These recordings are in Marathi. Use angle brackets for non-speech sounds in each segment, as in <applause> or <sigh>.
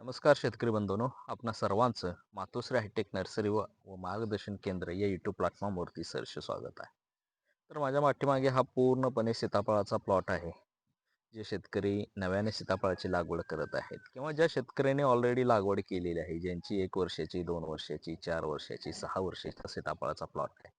नमस्कार शेतकरी बंधूनो आपणा सर्वांचं मातोश्री हायटेक नर्सरी व व मार्गदर्शन केंद्र या यूट्यूब प्लॅटफॉर्मवरती सरसे स्वागत आहे. तर माझ्या पाठीमागे हा पूर्णपणे सीताफळाचा प्लॉट आहे जे शेतकरी नव्याने सीताफळाची लागवड करत आहेत किंवा ज्या शेतकऱ्याने ऑलरेडी लागवड केलेली आहे ज्यांची एक वर्षाची दोन वर्षाची चार वर्षाची सहा वर्षाचा सीताफळाचा प्लॉट आहे.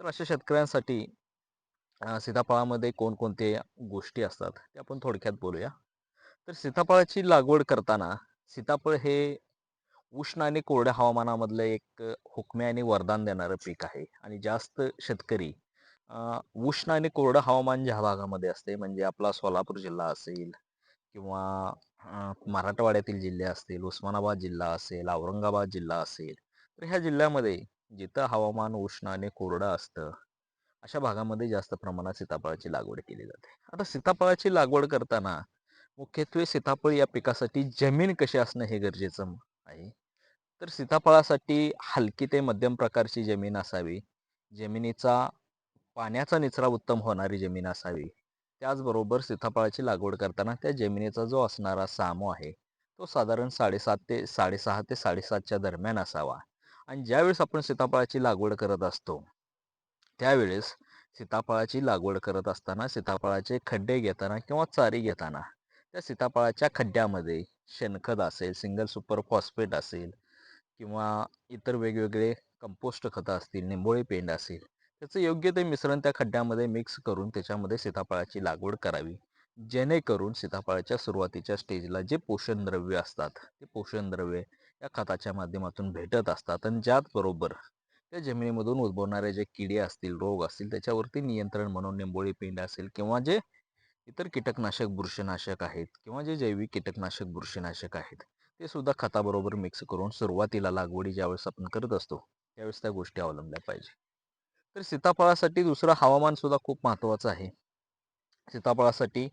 तर अशा शेतकऱ्यांसाठी सीताफळामध्ये कोणकोणते गोष्टी असतात ते आपण थोडक्यात बोलूया. तर सीताफळाची लागवड करताना सीताफळ हे उष्ण आणि कोरड्या हवामानामधलं एक हुकमे आणि वरदान देणारं पीक आहे. आणि जास्त शेतकरी उष्ण आणि कोरडं हवामान ज्या भागामध्ये असते म्हणजे आपला सोलापूर जिल्हा असेल किंवा मराठवाड्यातील जिल्हे असतील उस्मानाबाद जिल्हा असेल औरंगाबाद जिल्हा असेल तर ह्या जिल्ह्यामध्ये जिथं हवामान उष्ण आणि कोरडं असतं अशा भागामध्ये जास्त प्रमाणात सीताफळाची लागवड केली जाते. आता सीताफळाची लागवड करताना मुख्यत्वे सीताफळ या पिकासाठी जमीन कशी असणं हे गरजेचं आहे. तर सीताफळासाठी हलकी ते मध्यम प्रकारची जमीन असावी. जमिनीचा पाण्याचा निचरा उत्तम होणारी जमीन असावी. त्याचबरोबर सीताफळाची लागवड करताना त्या जमिनीचा जो असणारा सामो आहे तो साधारण साडेसात ते साडेसहा ते साडेसातच्या दरम्यान असावा. आणि ज्यावेळेस आपण सीताफळाची लागवड करत असतो त्यावेळेस सीताफळाची लागवड करत असताना सीताफळाचे खड्डे घेताना किंवा चारी घेताना त्या सीताफळाच्या खड्ड्यामध्ये शेणखत असेल सिंगल सुपर फॉस्फेट असेल किंवा इतर वेगवेगळे कंपोस्ट खतं असतील निंबोळी पेंड असेल त्याचं योग्य ते मिश्रण त्या खड्ड्यामध्ये मिक्स करून त्याच्यामध्ये सीताफळाची लागवड करावी. जेणेकरून सीताफळाच्या सुरुवातीच्या स्टेजला जे पोषण द्रव्य असतात ते पोषणद्रव्ये या खताच्या माध्यमातून भेटत असतात आणि ज्याचबरोबर त्या जमिनीमधून उद्भवणारे जे किडे असतील रोग असतील त्याच्यावरती नियंत्रण म्हणून निंबोळी पेंड असेल किंवा जे इतर कीटकनाशक बुरशीनाशक आहेत किंवा जे जैविक कीटकनाशक बुरशीनाशक आहेत ते सुद्धा खताबरोबर मिक्स करून सुरुवातीला लागवडी ज्यावेळेस आपण करत असतो त्यावेळेस त्या गोष्टी अवलंबल्या पाहिजे. तर सीताफळासाठी दुसरं हवामान सुद्धा खूप महत्त्वाचं आहे. सीताफळासाठी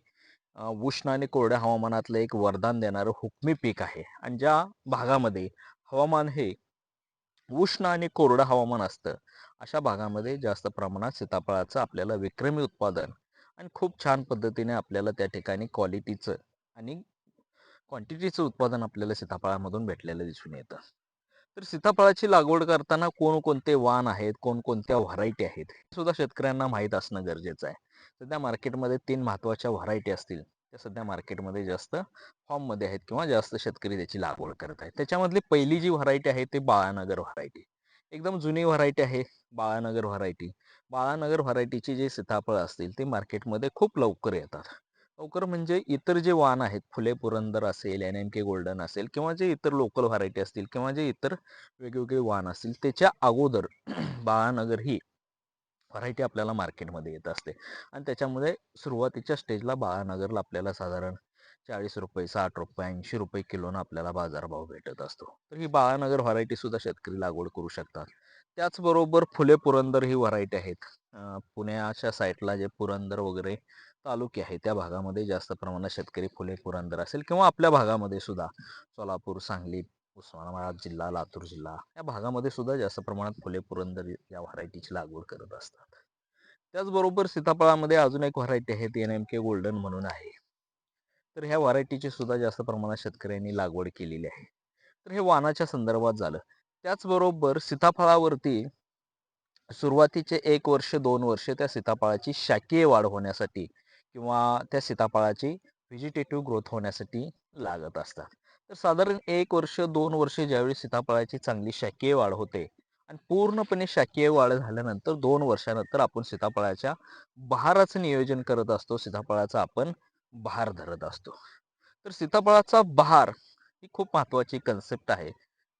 उष्ण आणि कोरड्या हवामानातलं एक वरदान देणारं हुकमी पीक आहे आणि ज्या भागामध्ये हवामान हे उष्ण आणि कोरडं हवामान असतं अशा भागामध्ये जास्त प्रमाणात सीताफळाचं आपल्याला विक्रमी उत्पादन आणि खूप छान पद्धतीने आपल्याला त्या ठिकाणी क्वालिटीचं आणि क्वांटिटीचं उत्पादन आपल्याला सीताफळामधून भेटलेलं दिसून येतं. तर सीताफळाची लागवड करताना कोणकोणते वाण आहेत कोणकोणत्या व्हरायटी आहेत हे सुद्धा शेतकऱ्यांना माहीत असणं गरजेचं आहे. सध्या मार्केटमध्ये तीन महत्त्वाच्या व्हरायटी असतील त्या सध्या मार्केटमध्ये जास्त फॉर्ममध्ये आहेत किंवा जास्त शेतकरी त्याची लागवड करत आहेत. त्याच्यामधली पहिली जी व्हरायटी आहे ते बाळानगर व्हरायटी एकदम जुनी व्हरायटी आहे बाळानगर व्हरायटी. बाळानगर व्हरायटीची जे सीताफळ असतील ते मार्केटमध्ये खूप लवकर येतात. लवकर म्हणजे इतर जे वाण आहेत फुले पुरंदर असेल एन एम के गोल्डन असेल किंवा जे इतर लोकल व्हरायटी असतील किंवा जे इतर वेगवेगळे वाण असतील त्याच्या अगोदर <clears throat> बाळानगर ही व्हरायटी आपल्याला मार्केटमध्ये येत असते. आणि त्याच्यामध्ये सुरुवातीच्या स्टेजला बाळानगरला आपल्याला साधारण चाळीस रुपये साठ रुपये ऐंशी रुपये किलोनं आपल्याला बाजारभाव भेटत असतो. तर ही बाळानगर व्हरायटी सुद्धा शेतकरी लागवड करू शकतात. त्याचबरोबर फुले पुरंदर ही व्हरायटी आहेत. पुण्याच्या साईडला जे पुरंदर वगैरे तालुके आहेत त्या भागामध्ये जास्त प्रमाणात शेतकरी फुले पुरंदर असेल किंवा आपल्या भागामध्ये सुद्धा सोलापूर सांगली उस्मानाबाद जिल्हा लातूर जिल्हा या भागामध्ये सुद्धा जास्त प्रमाणात फुले पुरंदर या व्हरायटीची लागवड करत असतात. त्याचबरोबर सीताफळामध्ये अजून एक व्हरायटी आहे ती एन एम के गोल्डन म्हणून आहे. तर ह्या व्हरायटीची सुद्धा जास्त प्रमाणात शेतकऱ्यांनी लागवड केलेली आहे. तर हे वानाच्या संदर्भात झालं. त्याचबरोबर सीताफळावरती सुरुवातीचे एक वर्ष दोन वर्ष त्या सीताफळाची शाकीय वाढ होण्यासाठी किंवा त्या सीताफळाची व्हेजिटेटिव्ह ग्रोथ होण्यासाठी लागत असतात. तर साधारण एक वर्ष दोन वर्ष ज्यावेळी सीताफळाची चांगली शाकीय वाढ होते आणि पूर्णपणे शाकीय वाढ झाल्यानंतर दोन वर्षानंतर आपण सीताफळाच्या बहाराचं नियोजन करत असतो. सीताफळाचा आपण बहार धरत असतो. तर सीताफळाचा बहार ही खूप महत्त्वाची कन्सेप्ट आहे.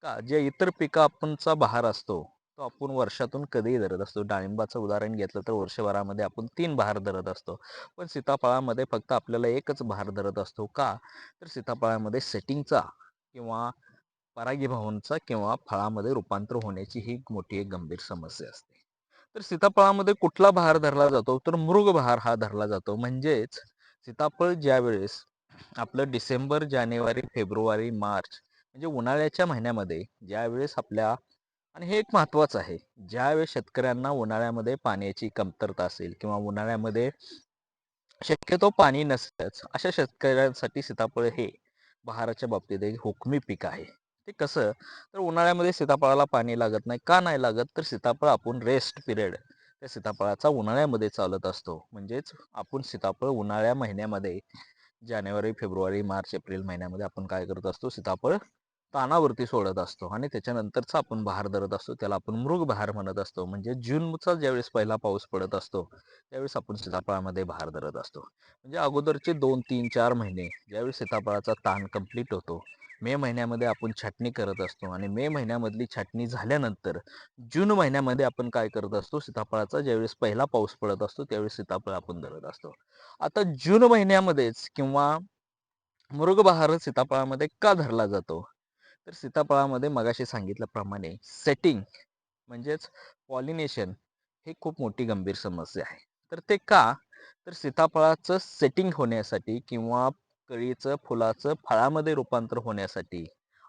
का जे इतर पिका आपणचा बहार असतो तो आपण वर्षातून कधीही धरत असतो. डाळिंबाचं उदाहरण घेतलं तर वर्षभरामध्ये आपण तीन बहार धरत असतो. पण सीताफळामध्ये फक्त आपल्याला एकच बहार धरत असतो का? तर सीताफळामध्ये सेटिंगचा किंवा परागीभवनचा किंवा फळामध्ये रूपांतर होण्याची ही मोठी एक गंभीर समस्या असते. तर सीताफळामध्ये कुठला बहार धरला जातो? तर मृग बहार हा धरला जातो. म्हणजेच सीताफळ ज्यावेळेस आपलं डिसेंबर जानेवारी फेब्रुवारी मार्च म्हणजे उन्हाळ्याच्या महिन्यामध्ये ज्यावेळेस आपल्या आणि हे एक महत्त्वाचं आहे ज्यावेळेस शेतकऱ्यांना उन्हाळ्यामध्ये पाण्याची कमतरता असेल किंवा उन्हाळ्यामध्ये शक्यतो पाणी नसतंच अशा शेतकऱ्यांसाठी सीताफळ हे बहाराच्या बाबतीत एक हुकमी पीक आहे. ते कसं? तर उन्हाळ्यामध्ये सीताफळाला पाणी लागत नाही का नाही लागत? तर सीताफळ आपण रेस्ट पिरियड त्या सीताफळाचा उन्हाळ्यामध्ये चालत असतो. म्हणजेच आपण सीताफळ उन्हाळ्या महिन्यामध्ये जानेवारी फेब्रुवारी मार्च एप्रिल महिन्यामध्ये आपण काय करत असतो? सीताफळ तानावरती सोडत असतो आणि त्याच्यानंतरचा आपण बहार धरत असतो. त्याला आपण मृग बहार म्हणत असतो. म्हणजे जूनचा ज्यावेळेस पहिला पाऊस पडत असतो त्यावेळेस आपण सीताफळामध्ये बहार धरत असतो. म्हणजे अगोदरचे दोन तीन चार महिने ज्यावेळेस सीताफळाचा ताण कंप्लीट होतो मे महिन्यामध्ये आपण छाटणी करत असतो आणि मे महिन्यामधली छाटणी झाल्यानंतर जून महिन्यामध्ये आपण काय करत असतो? सीताफळाचा ज्यावेळेस पहिला पाऊस पडत असतो त्यावेळेस सीताफळ आपण धरत असतो. आता जून महिन्यामध्येच किंवा मृगबहार सीताफळामध्ये का धरला जातो? तर सीताफळामध्ये मगाशी सांगितल्याप्रमाणे सेटिंग म्हणजेच पॉलिनेशन ही खूप मोठी गंभीर समस्या आहे. तर ते का? तर सीताफळाचं सेटिंग होण्यासाठी किंवा कळीचं फुलाचं फळामध्ये रूपांतर होण्यासाठी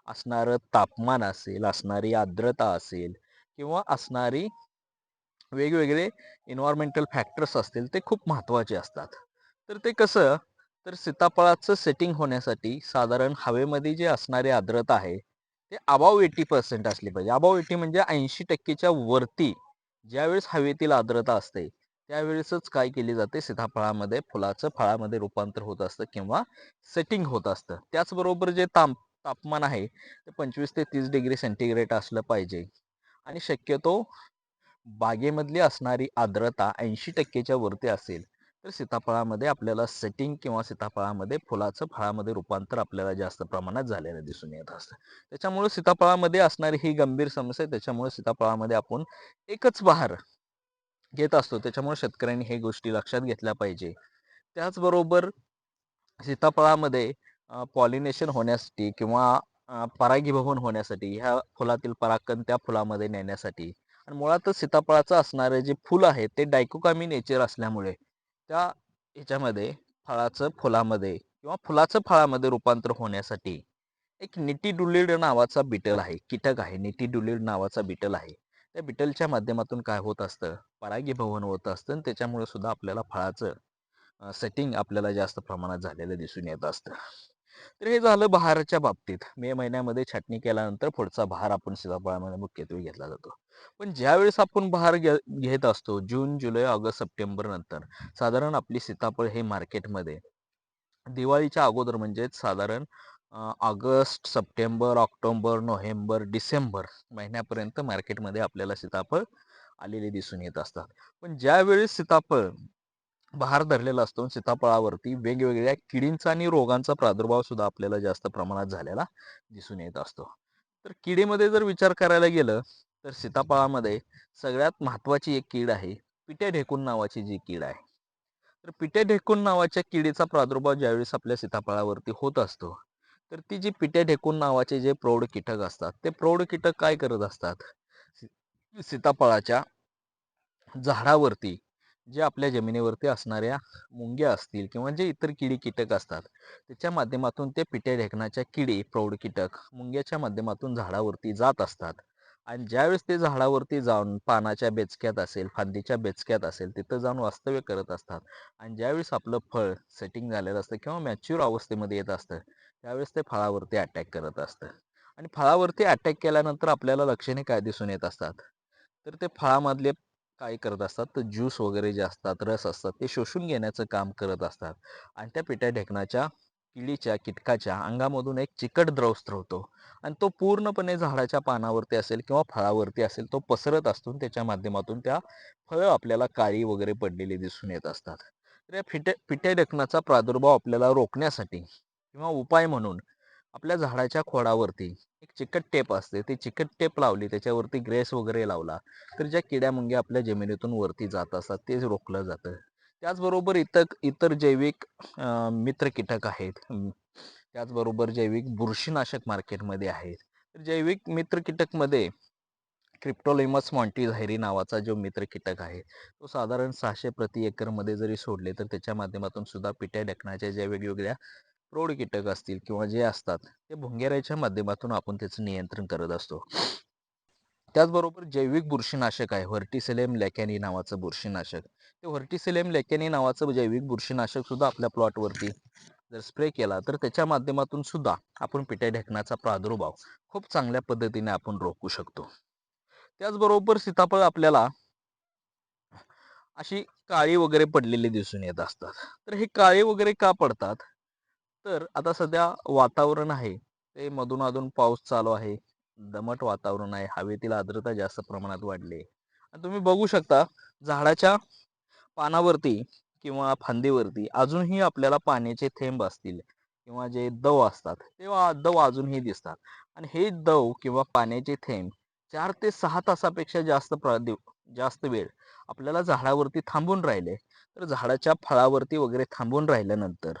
असणारं तापमान असेल असणारी आर्द्रता असेल किंवा असणारी वेगवेगळे इन्व्हायरमेंटल फॅक्टर्स असतील ते खूप महत्त्वाचे असतात. तर ते कसं? तर सीताफळाचं सेटिंग होण्यासाठी साधारण हवेमध्ये जे असणारी आर्द्रता आहे ते अबाव एटी पर्सेंट असली पाहिजे. अबाव एटी म्हणजे ऐंशी टक्केच्या वरती ज्यावेळेस हवेतील आर्द्रता असते त्यावेळेसच काय केली जाते? सीताफळामध्ये फुलाचं फळामध्ये रूपांतर होत असतं किंवा सेटिंग होत असतं. त्याचबरोबर जे ताप तापमान आहे ते पंचवीस ते तीस डिग्री सेंटीग्रेड असलं पाहिजे. आणि शक्यतो बागेमधली असणारी आर्द्रता ऐंशी टक्केच्या वरती असेल तर सीताफळामध्ये आपल्याला सेटिंग किंवा सीताफळामध्ये फुलाचं फळामध्ये रूपांतर आपल्याला जास्त प्रमाणात झालेलं दिसून येत असतं. त्याच्यामुळे सीताफळामध्ये असणारी ही गंभीर समस्या आहे. त्याच्यामुळे सीताफळामध्ये आपण एकच बहार घेत असतो. त्याच्यामुळे शेतकऱ्यांनी हे गोष्टी लक्षात घेतल्या पाहिजे. त्याचबरोबर सीताफळामध्ये पॉलिनेशन होण्यासाठी किंवा परागीभवन होण्यासाठी ह्या फुलातील परागकण त्या फुलामध्ये नेण्यासाठी आणि मुळातच सीताफळाचं असणारे जे फुल आहे ते डायकोकामी नेचर असल्यामुळे त्या ह्याच्यामध्ये फळाचं फुलामध्ये किंवा फुलाचं फळामध्ये रूपांतर होण्यासाठी एक निटी डुलिड नावाचा बिटल आहे कीटक आहे. निटी डुलिड नावाचा बिटल आहे. त्या बिटलच्या माध्यमातून काय होत असतं? परागीभवन होत असतं आणि त्याच्यामुळे सुद्धा आपल्याला फळाचं सेटिंग आपल्याला जास्त प्रमाणात झालेलं दिसून येत असतं. तर हे झालं बहाराच्या बाबतीत. मे महिन्यामध्ये छाटणी केल्यानंतर पुढचा बहार आपण सीताफळामध्ये मुख्यत्वे घेतला जातो. पण ज्यावेळेस आपण बहार घेत असतो जून जुलै ऑगस्ट सप्टेंबर नंतर साधारण आपली सीताफळ हे मार्केटमध्ये दिवाळीच्या अगोदर म्हणजेच साधारण August September October November December महिन्यापर्यंत मार्केटमध्ये आपल्याला सीताफळ आलेले दिसून येत असतात. पण ज्यावेळेस सीताफळ बहार धरलेला असतो सीताफळावरती वेगवेगळ्या किडींचा आणि रोगांचा प्रादुर्भाव सुद्धा आपल्याला जास्त प्रमाणात झालेला दिसून येत असतो. तर किडीमध्ये जर विचार करायला गेलं तर सीताफळामध्ये सगळ्यात महत्त्वाची एक कीड आहे पिट्या ढेकून नावाची जी कीड आहे. तर पिट्या ढेकून नावाच्या किडीचा प्रादुर्भाव ज्यावेळेस आपल्या सीताफळावरती होत असतो तर ती जी पिट्या ढेकून नावाचे जे प्रौढ कीटक असतात ते प्रौढ कीटक काय करत असतात? सीताफळाच्या झाडावरती जे आपल्या जमिनीवरती असणाऱ्या मुंग्या असतील किंवा जे इतर किडी कीटक असतात त्याच्या माध्यमातून ते पिट्या ढेकणाच्या किडी प्रौढ कीटक मुंग्याच्या माध्यमातून झाडावरती जात असतात. आणि ज्यावेळेस ते झाडावरती जाऊन पानाच्या बेचक्यात असेल फांदीच्या बेचक्यात असेल तिथं जाऊन वास्तव्य करत असतात. आणि ज्यावेळेस आपलं फळ सेटिंग झालेलं असतं किंवा मॅच्युअर अवस्थेमध्ये येत असतं त्यावेळेस ते फळावरती अटॅक करत असतं. आणि फळावरती अटॅक केल्यानंतर आपल्याला लक्षणे काय दिसून येत असतात? तर ते फळामधले काय करत असतात? तर ज्यूस वगैरे जे असतात रस असतात ते शोषून घेण्याचं काम करत असतात. आणि त्या पिट्या ढेकणाच्या किडीच्या किटकाच्या अंगामधून एक चिकट द्रव स्त्रवतो आणि तो पूर्णपणे झाडाच्या पानावरती असेल किंवा फळावरती असेल तो पसरत असतो त्याच्या माध्यमातून त्या फळं आपल्याला काळी वगैरे पडलेली दिसून येत असतात. तर या फिटे पिट्या ढेकणाचा प्रादुर्भाव आपल्याला रोखण्यासाठी किंवा उपाय म्हणून आपल्या झाडाच्या खोडावरती एक चिकट टेप असते. ती चिकट टेप लावली त्याच्यावरती ग्रेस वगैरे लावला तर ज्या किड्या मुंग्या आपल्या जमिनीतून वरती जात असतात ते रोखलं जातं. त्याचबरोबर इतर इतर जैविक मित्र कीटक आहेत. त्याचबरोबर जैविक बुरशीनाशक मार्केटमध्ये आहेत. तर जैविक मित्र कीटकमध्ये क्रिप्टोलिमस मॉन्टीझायरी नावाचा जो मित्र कीटक आहे तो साधारण सहाशे प्रति एकरमध्ये जरी सोडले तर त्याच्या माध्यमातून सुद्धा पिट्या ढकण्याच्या ज्या वेगवेगळ्या प्रौढ कीटक असतील किंवा जे असतात ते भुंगेऱ्याच्या माध्यमातून आपण त्याचं नियंत्रण करत असतो. त्याचबरोबर जैविक बुरशीनाशक आहे व्हर्टिसेलेम लॅकॅनी नावाचं बुरशीनाशक. ते व्हर्टिसेलेम लॅकॅनी नावाचं जैविक बुरशीनाशक सुद्धा आपल्या प्लॉटवरती जर स्प्रे केला तर त्याच्या माध्यमातून सुद्धा आपण पिट्या ढेकण्याचा प्रादुर्भाव खूप चांगल्या पद्धतीने आपण रोखू शकतो. त्याचबरोबर सीताफळ आपल्याला अशी काळी वगैरे पडलेली दिसून येत असतात. तर हे काळे वगैरे का पडतात? तर आता सध्या वातावरण आहे. ते मधून अधून पाऊस चालू आहे. दमट वातावरण आहे. हवेतील आर्द्रता जास्त प्रमाणात वाढली आणि तुम्ही बघू शकता झाडाच्या पानावरती किंवा फांदीवरती अजूनही आपल्याला पाण्याचे थेंब असतील किंवा जे दव असतात ते दव अजूनही दिसतात. आणि हे दव किंवा पाण्याचे थेंब चार ते सहा तासापेक्षा जास्त प्र जास्त वेळ आपल्याला झाडावरती थांबून राहिले. तर झाडाच्या फळावरती वगैरे थांबून राहिल्यानंतर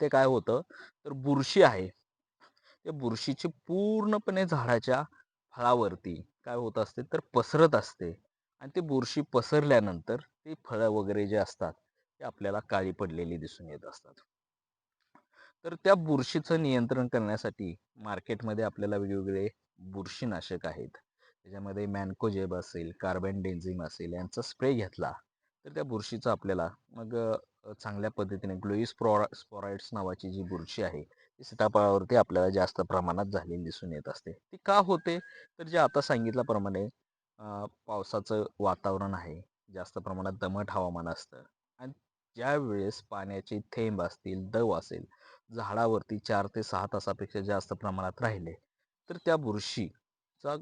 ते काय होतं? तर बुरशी आहे. त्या बुरशीची पूर्णपणे झाडाच्या फळावरती काय होत असते? तर पसरत असते. आणि ते बुरशी पसरल्यानंतर ते फळं वगैरे जे असतात ते आपल्याला काळी पडलेली दिसून येत असतात. तर त्या बुरशीचं नियंत्रण करण्यासाठी मार्केटमध्ये आपल्याला वेगवेगळे बुरशीनाशक आहेत. त्याच्यामध्ये मॅनकोजेब असेल कार्बन डेन्झिम असेल यांचा स्प्रे घेतला. तर त्या बुरशीचं आपल्याला मग चांगल्या पद्धतीने ग्लोईस स्पॉरा स्पॉराइड्स नावाची जी बुरशी आहे ती सीताफळावरती आपल्याला जास्त प्रमाणात झालेली दिसून येत असते. ती का होते? तर जे आता सांगितल्याप्रमाणे पावसाचं वातावरण आहे जास्त प्रमाणात दमट हवामान असतं आणि ज्या वेळेस पाण्याचे थेंब असतील दव असेल झाडावरती चार ते सहा तासापेक्षा जास्त प्रमाणात राहिले तर त्या बुरशीचा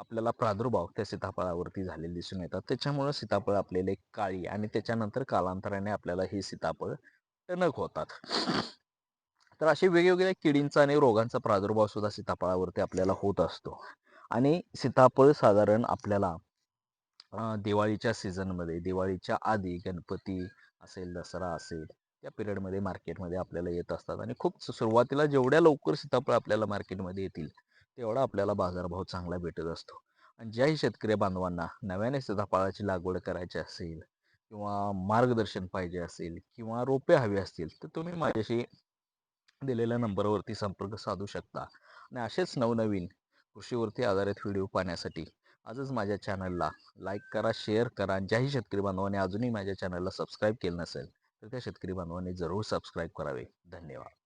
आपल्याला प्रादुर्भाव त्या सीताफळावरती झालेले दिसून येतात. त्याच्यामुळं सीताफळ आपल्याला काळी आणि त्याच्यानंतर कालांतराने आपल्याला ही सीताफळ टणक होतात. तर असे वेगवेगळ्या किडींचा आणि रोगांचा प्रादुर्भाव सुद्धा सीताफळावरती आपल्याला होत असतो. आणि सीताफळ साधारण आपल्याला दिवाळीच्या सीझनमध्ये दिवाळीच्या आधी गणपती असेल दसरा असेल त्या पिरियडमध्ये मार्केटमध्ये आपल्याला येत असतात. आणि खूप सुरुवातीला जेवढ्या लवकर सीताफळ आपल्याला मार्केटमध्ये येतील तेवढा आपल्याला बाजारभाव चांगला भेटत असतो. आणि ज्याही शेतकरी बांधवांना नव्याने सीताफळाची लागवड करायची असेल किंवा मार्गदर्शन पाहिजे असेल किंवा रोपे हवी असतील तर तुम्ही माझ्याशी दिलेल्या नंबरवरती संपर्क साधू शकता. आणि असेच नवनवीन कृषीवरती आधारित व्हिडिओ पाहण्यासाठी आजच माझ्या चॅनलला लाईक करा शेअर करा. ज्याही शेतकरी बांधवांनी अजूनही माझ्या चॅनलला सबस्क्राईब केलं नसेल तर त्या शेतकरी बांधवांनी जरूर सबस्क्राईब करावे. धन्यवाद.